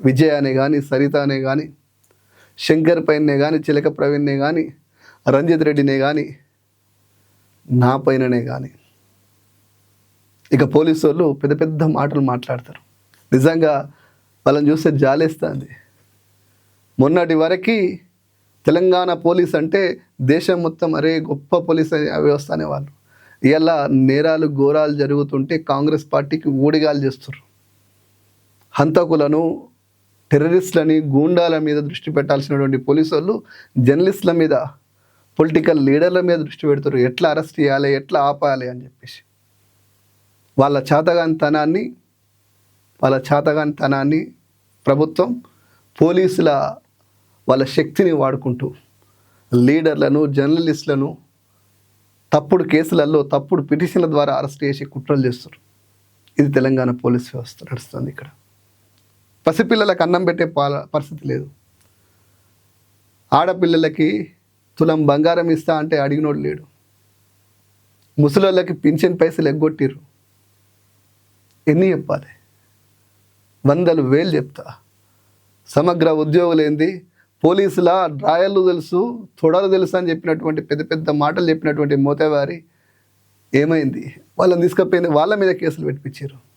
విజయ అనే కానీ సరిత అనే కానీ శంకర్ పైననే కానీ చిలక ప్రవీణ్నే కానీ రంజిత్ రెడ్డినే కానీ నా పైననే కానీ ఇక పోలీసు వాళ్ళు పెద్ద పెద్ద మాటలు మాట్లాడతారు. నిజంగా వాళ్ళని చూస్తే జాలేస్తుంది. మొన్నటి వరకు తెలంగాణ పోలీస్ అంటే దేశం మొత్తం అరే గొప్ప పోలీస్ వ్యవస్థ అనేవాళ్ళు. ఇలా నేరాలు ఘోరాలు జరుగుతుంటే కాంగ్రెస్ పార్టీకి ఊడిగాలు చేస్తారు హంతకులను టెర్రరిస్టులని గూండాల మీద దృష్టి పెట్టాల్సినటువంటి పోలీసు వాళ్ళు జర్నలిస్టుల మీద పొలిటికల్ లీడర్ల మీద దృష్టి పెడతారు ఎట్లా అరెస్ట్ చేయాలి ఎట్లా ఆపాలి అని చెప్పేసి. వాళ్ళ చేతగానితనాన్ని వాళ్ళ చేతగానితనాన్ని ప్రభుత్వం పోలీసుల వాళ్ళ శక్తిని వాడుకుంటూ లీడర్లను జర్నలిస్టులను తప్పుడు కేసులలో తప్పుడు పిటిషన్ల ద్వారా అరెస్ట్ చేసి కుట్రలు చేస్తారు ఇది తెలంగాణ పోలీస్ వ్యవస్థ నడుస్తుంది ఇక్కడ. పసిపిల్లలకు అన్నం పెట్టే పాల పరిస్థితి లేదు. ఆడపిల్లలకి తులం బంగారం ఇస్తా అంటే అడిగినోడు లేడు. ముసలోళ్ళకి పింఛన్ పైసలు ఎగ్గొట్టిర్రు. ఎన్ని చెప్పాలి? వందలు వేలు చెప్తా. సమగ్ర ఉద్యోగులేంది పోలీసుల డ్రాయర్లు తెలుసు తొడలు తెలుసు అని చెప్పినటువంటి పెద్ద పెద్ద మాటలు చెప్పినటువంటి మోతేవారి ఏమైంది? వాళ్ళని తీసుకుపోయింది వాళ్ళ మీద కేసులు పెట్టించారు